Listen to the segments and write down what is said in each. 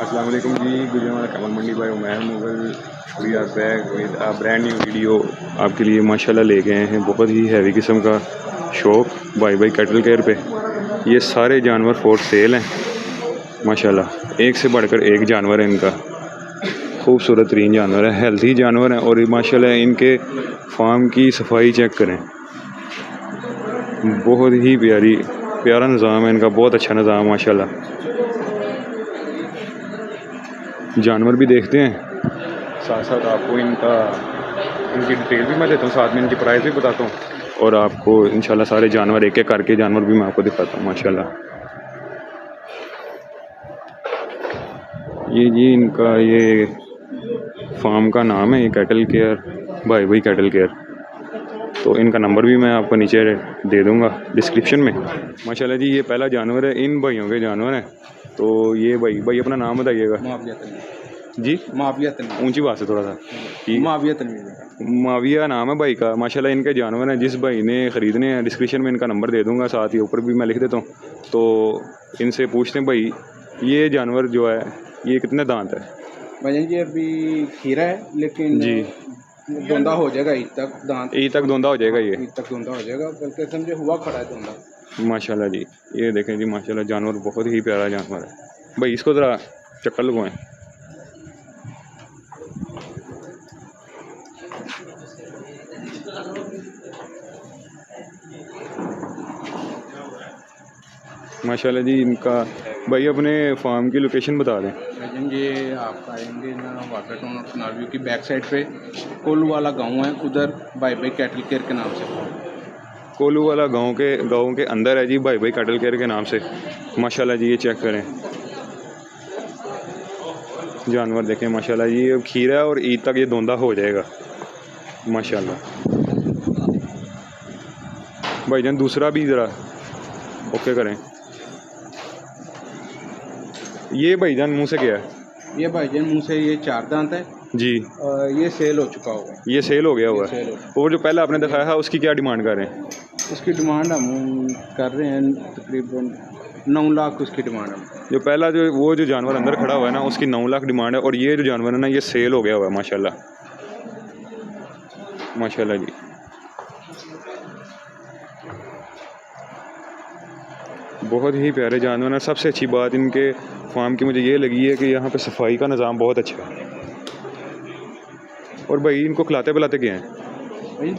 السلام علیکم جی گجران کمل منڈی بھائی Umair Mughal we are back with a brand new video آپ کے لیے ماشاء اللہ لے گئے ہیں، بہت ہی ہیوی قسم کا shop bye bye cattle care پہ۔ یہ سارے جانور فور سیل ہیں ماشاء اللہ ایک سے بڑھ کر ایک جانور ہے ان کا۔ خوبصورت ترین جانور ہے ہیلتھی جانور ہیں اور ماشاء اللہ ان کے فارم کی صفائی چیک کریں۔ بہت ہی پیاری، پیارا نظام ہے ان کا، بہت اچھا نظام ماشاء اللہ جانور بھی دیکھتے ہیں۔ ساتھ ساتھ آپ کو ان کا ان کی ڈیٹیل بھی میں دیتا ہوں ساتھ میں ان کی پرائز بھی بتاتا ہوں۔ اور آپ کو انشاءاللہ سارے جانور ایک ایک کر کے جانور بھی میں آپ کو دکھاتا ہوں ماشاءاللہ۔ یہ جی ان کا یہ فارم کا نام ہے یہ کیٹل کیئر بھائی بھائی کیٹل کیئر۔ تو ان کا نمبر بھی میں آپ کو نیچے دے دوں گا ڈسکرپشن میں۔ ماشاءاللہ جی یہ پہلا جانور ہے ان بھائیوں کے جانور ہیں۔ تو یہ بھائی بھائی اپنا نام بتائیے گا۔ جی؟ معاویہ تنویر۔ اونچی بات سے تھوڑا سا۔ ٹھیک معاویہ تنویر۔ معاویہ نام ہے بھائی کا۔ ماشاءاللہ ان کے جانور ہیں۔ جس بھائی نے خریدنے ہیں ڈسکرپشن میں ان کا نمبر دے دوں گا ساتھ ہی اوپر بھی میں لکھ دیتا ہوں۔ تو ان سے پوچھتے ہیں بھائی یہ جانور جو ہے یہ کتنے دانت ہے؟ بھائی جی ابھی کھیرا ہے لیکن جی۔ دوندا ہو جائے گا عید تک دانت عید تک دوندا ہو جائے گا یہ عید تک دوندا ہو جائے گا بلکہ سمجھے ہوا کھڑا ہے دوندا ماشاءاللہ جی یہ دیکھیں جی ماشاءاللہ جانور بہت ہی پیارا جانور ہے بھائی اس کو ذرا چکر لگوائیں ماشاءاللہ جی ان کا بھائی اپنے فارم کی لوکیشن بتا دیں۔ بھائی جی یہ آپ آئیں گے نا واٹر ٹاؤن اور کنال ویو کی بیک سائڈ پہ۔ کولو والا گاؤں ہے ادھر بائی بائی کیٹل کیئر کے نام سے۔ کولو والا گاؤں کے گاؤں کے اندر ہے جی بھائی بھائی کٹل کیئر کے نام سے۔ ماشاءاللہ جی یہ چیک کریں۔ جانور دیکھیں ماشاءاللہ جی یہ کھیرا ہے اور عید تک یہ دوندا ہو جائے گا۔ ماشاءاللہ۔ بھائی جان دوسرا بھی ذرا اوکے کریں۔ یہ بھائی جان منہ سے کیا ہے؟ یہ بھائی جان منہ سے یہ چار دانت ہے جی۔ یہ سیل ہو چکا ہوگا یہ سیل ہو گیا ہوا ہے۔ اور جو پہلے آپ نے دکھایا تھا اس کی کیا ڈیمانڈ کر رہے ہیں؟ اس کی ڈیمانڈ ہم کر رہے ہیں تقریباً نو لاکھ اس کی ڈیمانڈ جو پہلا جو وہ جو جانور اندر کھڑا ہوا ہے نا اس کی نو لاکھ ڈیمانڈ ہے۔ اور یہ جو جانور ہے نا یہ سیل ہو گیا ہوا ہے ماشاء اللہ ماشاء اللہ جی۔ بہت ہی پیارے جانور ہیں۔ سب سے اچھی بات ان کے فارم کی مجھے یہ لگی ہے کہ یہاں پہ صفائی کا نظام بہت اچھا ہے۔ اور بھائی ان کو کھلاتے پلاتے کیا ہیں؟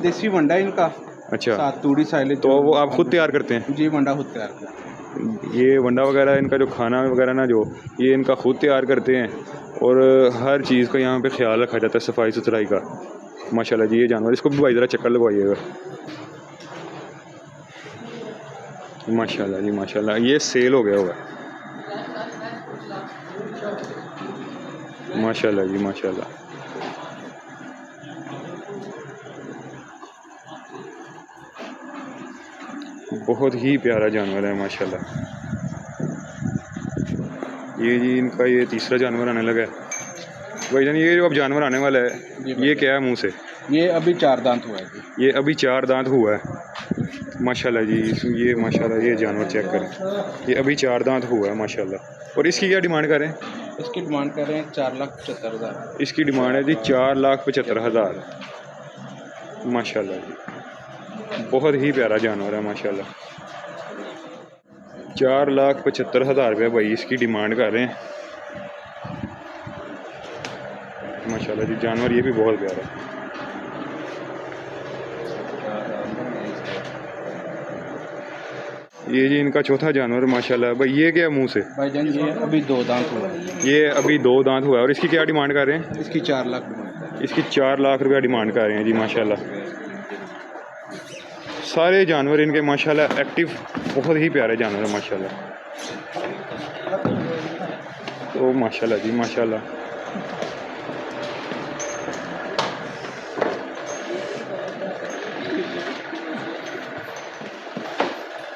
دیسی ونڈا ہے ان کا۔ اچھا۔ ساتھ توڑی سائلے۔ تو وہ آپ خود تیار کرتے ہیں؟ جی ونڈا خود تیار کرتے ہیں۔ یہ ونڈا وغیرہ ان کا جو کھانا وغیرہ نا جو یہ ان کا خود تیار کرتے ہیں۔ اور ہر چیز کا یہاں پہ خیال رکھا جاتا ہے صفائی ستھرائی کا۔ ماشاء اللہ جی یہ جانور اس کو بھی بھائی ذرا چکر لگوائیے گا۔ ماشاء اللہ جی ماشاء اللہ یہ سیل ہو گیا ہوگا۔ ماشاء اللہ جی ماشاء اللہ بہت ہی پیارا جانور ہے ماشاء اللہ یہ جی ان کا یہ تیسرا جانور آنے لگا ہے۔ بھائی جان یہ جو اب جانور آنے والا ہے جی۔ یہ کیا ہے منہ سے؟ یہ ابھی چار دانت ہوا ہے۔ یہ ابھی چار دانت ہوا ہے۔ ماشاء اللہ جی یہ ماشاء اللہ یہ جانور چیک کریں۔ یہ ابھی چار دانت ہوا ہے ماشاء اللہ اور اس کی کیا ڈیمانڈ کریں اس کی ڈیمانڈ کر رہے ہیں چار لاکھ پچہتر ہزار۔ اس کی ڈیمانڈ ہے جی چار لاکھ پچہتر ہزار۔ ماشاء اللہ جی۔ بہت ہی پیارا جانور ہے ماشاء اللہ چار لاکھ پچہتر ہزار روپے بھائی اس کی ڈیمانڈ کر رہے ہیں۔ ماشاء اللہ جی جانور یہ بھی بہت پیارا ہے۔ یہ جی ان کا چوتھا جانور ماشاء اللہ بھائی یہ کیا منہ سے؟ بھائی جان یہ ابھی دو دانت ہوا ہے یہ ابھی دو دانت ہوا ہے اور اس کی کیا ڈیمانڈ کر رہے ہیں؟ اس کی چار لاکھ اس کی چار لاکھ روپیہ ڈیمانڈ کر رہے ہیں جی ماشاء اللہ سارے جانور ان کے ماشاء اللہ ایکٹیو بہت ہی پیارے جانور ہیں ماشاء اللہ تو ماشاء اللہ جی ماشاء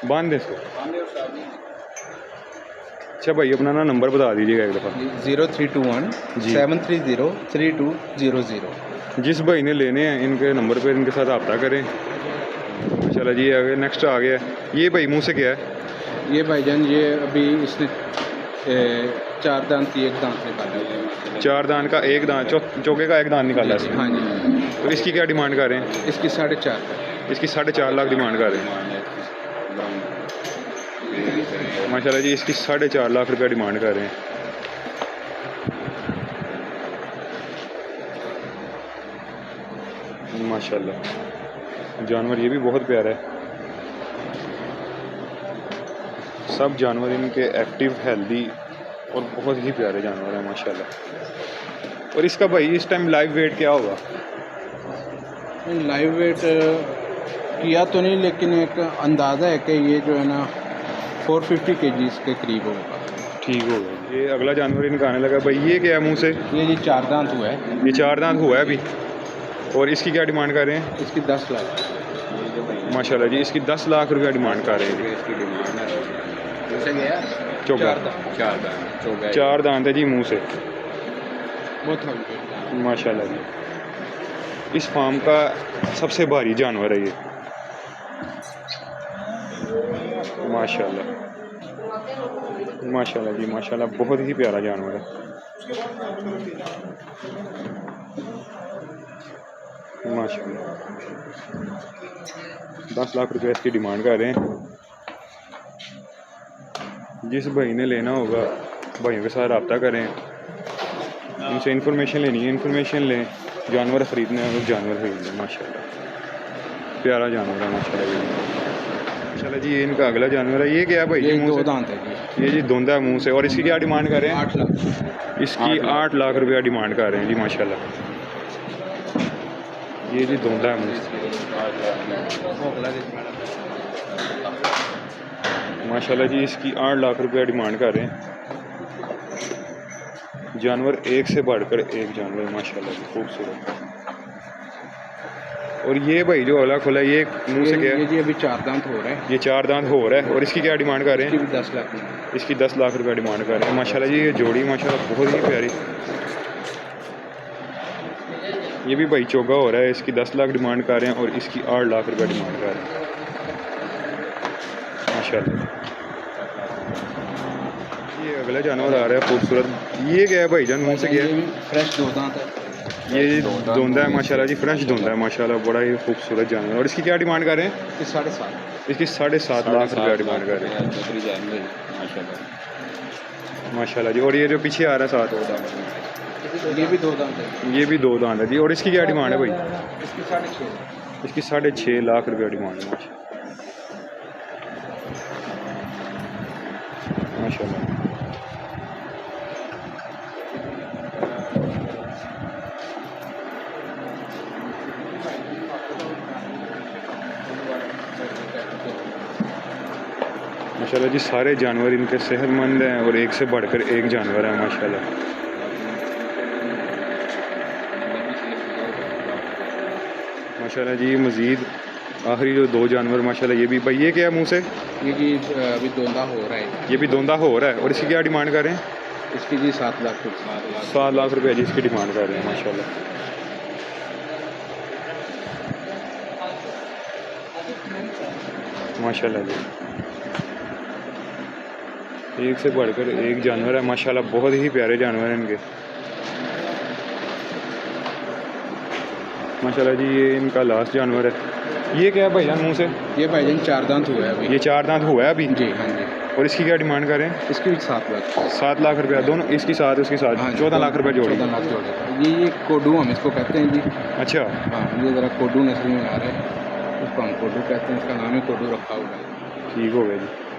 باندھے سو اچھا بھائی اپنا نا نمبر بتا دیجیے گا ایک دفعہ۔ زیرو تھری ٹو ون جی۔ Seven three zero three two zero zero. جس بھائی نے لینے ہیں ان کے نمبر پہ ان کے ساتھ رابطہ کریں۔ چلا جی آگے نیکسٹ آ گیا۔ یہ بھائی منہ سے کیا ہے؟ یہ بھائی جان یہ ابھی اس نے چار دان کی ایک دانت نکالا چار دان کا ایک دان چوکے کا ایک دان نکالا ہاں جی۔ تو اس کی کیا ڈیمانڈ کر رہے ہیں؟ اس کی ساڑھے چار۔ اس کی ساڑھے چار لاکھ ڈیمانڈ کر رہے ہیں۔ ماشاء اللہ جی اس کی ساڑھے چار لاکھ روپیہ ڈیمانڈ کر رہے ہیں۔ ماشاء اللہ جانور یہ بھی بہت پیارا ہے۔ سب جانور ان کے ایکٹیو ہیلدی اور بہت ہی پیارے جانور ہیں ماشاء اللہ اور اس کا بھائی، اس ٹائم لائیو ویٹ کیا ہوگا؟ لائیو ویٹ کیا تو نہیں، لیکن ایک اندازہ ہے کہ یہ جو ہے نا فور ففٹی کے جیز کے قریب ہوگا ٹھیک ہوگا یہ اگلا جانور ان کا آنے لگا بھائی یہ کیا ہے منہ سے یہ جی چار دانت ہوا ہے یہ چار دانت ہوا ہے ابھی اور اس کی کیا ڈیمانڈ کر رہے ہیں اس کی دس لاکھ ماشاء اللہ جی اس کی دس لاکھ روپیہ ڈیمانڈ کر رہے ہیں چار دانت چار دانت ہے جی منہ سے ماشاء اللہ جی اس فارم کا سب سے بھاری جانور ہے یہ ماشاء اللہ جی ماشاءاللہ بہت ہی پیارا جانور ہے۔ دس لاکھ روپے اس کی ڈیمانڈ کر رہے ہیں۔ جس بھائی نے لینا ہوگا، بھائیوں کے ساتھ رابطہ کریں۔ ان سے انفارمیشن لینی ہے، انفارمیشن لیں۔ جانور خریدنے ہیں، جانور خرید لیں ماشاء اللہ پیارا جانور ہے ماشاء اللہ ماشاءاللہ جی ان کا اگلا جانور ہے یہ کیا بھائی یہ دو دانت ہے یہ جی دھندہ ہے منہ سے اور اس کی کیا ڈیمانڈ کر رہے ہیں آٹھ لاکھ اس کی آٹھ لاکھ روپیہ ڈیمانڈ کر رہے ہیں جی ماشاءاللہ یہ جی دھندہ ہے منہ سے ماشاءاللہ جی اس کی آٹھ لاکھ روپیہ ڈیمانڈ کر رہے ہیں جانور ایک سے بڑھ کر ایک جانور ماشاءاللہ جی خوبصورت اور یہ بھائی جو اولا کھلا یہ منہ سے کیا ہے؟ جی ابھی چار دانت ہو رہا ہے یہ چار دانت ہو رہا ہے اور اس کی کیا ڈیمانڈ کر رہے ہیں؟ دس لاکھ اس کی دس لاکھ روپیہ ڈیمانڈ کر رہے ہیں۔ ماشاء اللہ جی یہ جوڑی ماشاء اللہ بہت ہی پیاری۔ یہ بھی بھائی چوگا ہو رہا ہے۔ اس کی دس لاکھ ڈیمانڈ کر رہے ہیں اور اس کی آٹھ لاکھ روپیہ ڈیمانڈ کر رہے ہیں۔ ماشاء اللہ یہ اگلا جانور آ رہا ہے خوبصورت۔ یہ کیا ہے بھائی جان؟ منہ سے کیا ہے؟ فریش دو دانت ہے۔ یہ دوندہ ہے ماشاءاللہ جی فریش دوندہ ہے ماشاءاللہ بڑا ہی خوبصورت جانور اور اس کی کیا ڈیمانڈ کر رہے ہیں؟ ساڑھے سات۔ اس کی ساڑھے سات لاکھ روپیہ ڈیمانڈ کر رہے ہیں۔ ماشاءاللہ۔ جی اور یہ جو پیچھے آ رہا ہے ساتھ۔ یہ بھی دو دانت ہے یہ بھی دو دانت ہے جی اور اس کی کیا ڈیمانڈ ہے بھائی؟ اس کی ساڑھے چھ۔ لاکھ روپیہ ڈیمانڈ ہے ماشاءاللہ۔ ماشاءاللہ جی سارے جانور ان کے صحت مند ہیں اور ایک سے بڑھ کر ایک جانور ہے ماشاءاللہ۔ ماشاءاللہ جی مزید آخری جو دو جانور ماشاءاللہ یہ بھی بھائی یہ کیا ہے منہ سے؟ یہ جی ابھی دوندہ ہو رہا ہے۔ یہ بھی دوندہ ہو رہا ہے اور اس کی کیا ڈیمانڈ کر رہے ہیں؟ اس کی جی سات لاکھ سات لاکھ۔ روپیہ جی اس کی ڈیمانڈ کر رہے ہیں ماشاءاللہ۔ ماشاءاللہ جی۔ ایک سے بڑھ کر ایک جانور ہے ماشاءاللہ بہت ہی پیارے جانور ہیں ان کے۔ ماشاءاللہ جی یہ ان کا لاسٹ جانور ہے۔ یہ کیا ہے بھائی جان منہ سے؟ یہ بھائی جان چار دانت ہوا ہے ابھی۔ یہ چار دانت ہوا ہے ابھی؟ جی ہاں جی۔ اور اس کی کیا ڈیمانڈ کر رہے ہیں؟ اس کی سات لاکھ۔ سات لاکھ روپیہ دونوں اس کی ساتھ اس کے ساتھ۔ ہاں جی، چودہ لاکھ روپیہ جوڑے چودہ لاکھ جوڑے یہ یہ کوڈو ہم اس کو کہتے ہیں جی۔ اچھا۔ ہاں یہ ذرا کوڈو نسل میں آ رہے ہیں اس کو ہم کوڈو کہتے ہیں اس کا نام ہے کوڈو رکھا ہوا ہے۔ ٹھیک ہو گیا جی۔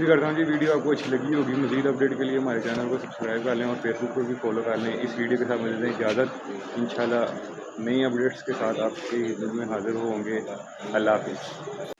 امید کرتا ہوں جی ویڈیو آپ کو اچھی لگی ہوگی، مزید اپڈیٹ کے لیے ہمارے چینل کو سبسکرائب کر لیں اور فیس بک پر بھی فالو کر لیں۔ اس ویڈیو کے ساتھ مجھے دیں اجازت، انشاءاللہ نئی اپڈیٹس کے ساتھ آپ کی حضرت میں حاضر ہوں گے۔ اللہ حافظ۔